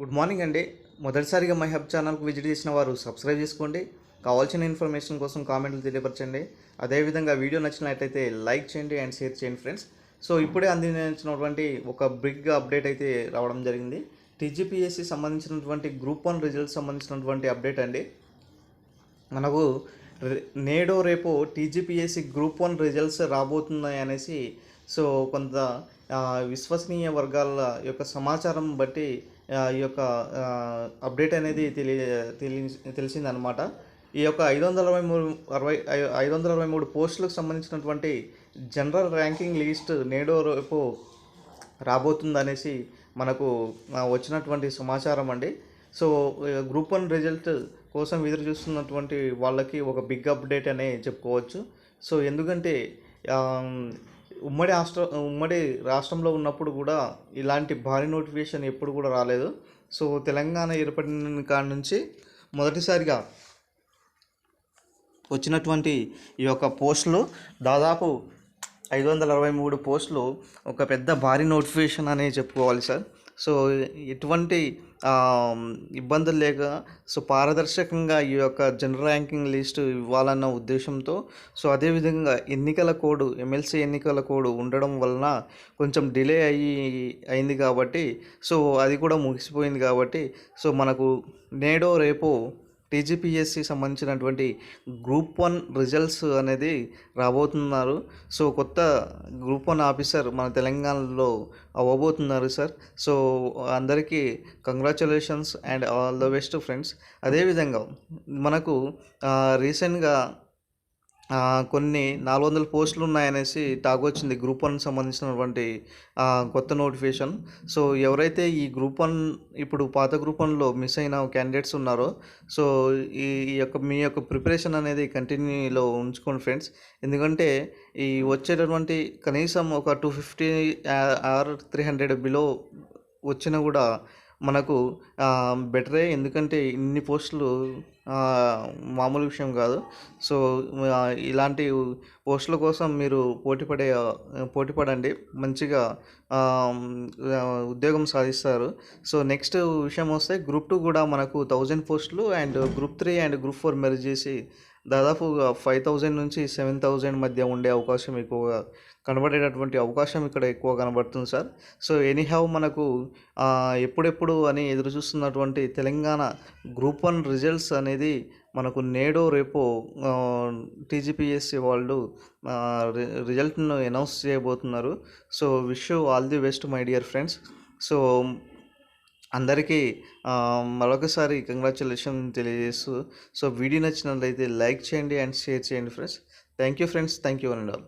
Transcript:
Good morning అండి. మొదటిసారిగా my hub ఛానల్కు విజిట్ చేసిన వారు సబ్స్క్రైబ్ చేసుకోండి. కావాల్సిన ఇన్ఫర్మేషన్ కోసం కామెంట్లు తెలియపరచండి. అదేవిధంగా వీడియో నచ్చినట్లయితే లైక్ చేయండి అండ్ షేర్ చేయండి ఫ్రెండ్స్. సో ఇప్పుడే అందించినటువంటి ఒక బిగ్ అప్డేట్ అయితే రావడం జరిగింది. టీజీపీఎస్సి సంబంధించినటువంటి గ్రూప్ వన్ రిజల్ట్స్ సంబంధించినటువంటి అప్డేట్ అండి. మనకు నేడో రేపు టీజీపీఎస్సి గ్రూప్ వన్ రిజల్ట్స్ రాబోతున్నాయి అనేసి సో కొంత విశ్వసనీయ వర్గాల యొక్క సమాచారం బట్టి ఈ యొక్క అప్డేట్ అనేది తెలియ తెలి తెలిసిందనమాట ఈ యొక్క ఐదు వందల అరవై మూడు అరవై ఐదు వందల అరవై మూడు పోస్టులకు సంబంధించినటువంటి జనరల్ ర్యాంకింగ్ లిస్ట్ నేడో రేపు రాబోతుందనేసి మనకు వచ్చినటువంటి సమాచారం అండి. సో గ్రూప్ వన్ రిజల్ట్ కోసం ఎదురు చూస్తున్నటువంటి వాళ్ళకి ఒక బిగ్ అప్డేట్ అనే చెప్పుకోవచ్చు. సో ఎందుకంటే ఉమ్మడి రాష్ట్ర ఉమ్మడి రాష్ట్రంలో ఉన్నప్పుడు కూడా ఇలాంటి భారీ నోటిఫికేషన్ ఎప్పుడు కూడా రాలేదు. సో తెలంగాణ ఏర్పడిన కాడి నుంచి మొదటిసారిగా వచ్చినటువంటి ఈ యొక్క పోస్టులు దాదాపు ఐదు వందల అరవై మూడు పోస్టులు ఒక పెద్ద భారీ నోటిఫికేషన్ అనే చెప్పుకోవాలి సార్. సో ఎటువంటి ఇబ్బందులు లేక సో పారదర్శకంగా ఈ యొక్క జనరల్ ర్యాంకింగ్ లిస్టు ఇవ్వాలన్న ఉద్దేశంతో సో అదేవిధంగా ఎన్నికల కోడ్ ఎమ్మెల్సీ ఎన్నికల కోడ్ ఉండడం వలన కొంచెం డిలే అయ్యి అయింది కాబట్టి సో అది కూడా ముగిసిపోయింది కాబట్టి సో మనకు నేడో రేపు టీజీపీఎస్సి సంబంధించినటువంటి గ్రూప్ వన్ రిజల్ట్స్ అనేది రాబోతున్నారు. సో కొత్త గ్రూప్ వన్ ఆఫీసర్ మన తెలంగాణలో అవ్వబోతున్నారు సార్. సో అందరికీ congratulations and all the best friends అదేవిధంగా మనకు రీసెంట్గా కొన్ని నాలుగు వందల పోస్టులు ఉన్నాయనేసి టాక్ వచ్చింది. గ్రూప్ వన్ సంబంధించినటువంటి కొత్త నోటిఫికేషన్. సో ఎవరైతే ఈ గ్రూప్ వన్ ఇప్పుడు పాత గ్రూప్ వన్లో మిస్ అయిన క్యాండిడేట్స్ ఉన్నారో సో ఈ ఈ యొక్క మీ యొక్క ప్రిపరేషన్ అనేది కంటిన్యూలో ఉంచుకోండి ఫ్రెండ్స్. ఎందుకంటే ఈ వచ్చేటటువంటి కనీసం ఒక two fifty or three hundred below వచ్చినా కూడా మనకు బెటరే ఎందుకంటే ఇన్ని పోస్టులు మామూలు విషయం కాదు. సో ఇలాంటి పోస్టుల కోసం మీరు పోటీపడే పోటీపడండి మంచిగా ఉద్యోగం సాధిస్తారు. సో నెక్స్ట్ విషయం వస్తే గ్రూప్ టూ కూడా మనకు థౌజండ్ పోస్టులు and group three and group four merge చేసి దాదాపుగా ఫైవ్ థౌజండ్ నుంచి సెవెన్ థౌజండ్ మధ్య ఉండే అవకాశం ఎక్కువగా కనబడేటటువంటి అవకాశం ఇక్కడ ఎక్కువ కనబడుతుంది సార్. సో ఎనీహౌ మనకు ఎప్పుడెప్పుడు అని ఎదురు చూస్తున్నటువంటి తెలంగాణ గ్రూప్ వన్ రిజల్ట్స్ అనేది మనకు నేడో రేపో టీజీపీఎస్సీ వాళ్ళు రిజల్ట్ను అనౌన్స్ చేయబోతున్నారు. So wish all the best my dear friends. So అందరికీ మరొకసారి కంగ్రాచులేషన్ తెలియజేస్తూ సో వీడియో నచ్చినట్లయితే లైక్ చేయండి అండ్ షేర్ చేయండి friends. Thank you friends thank you and all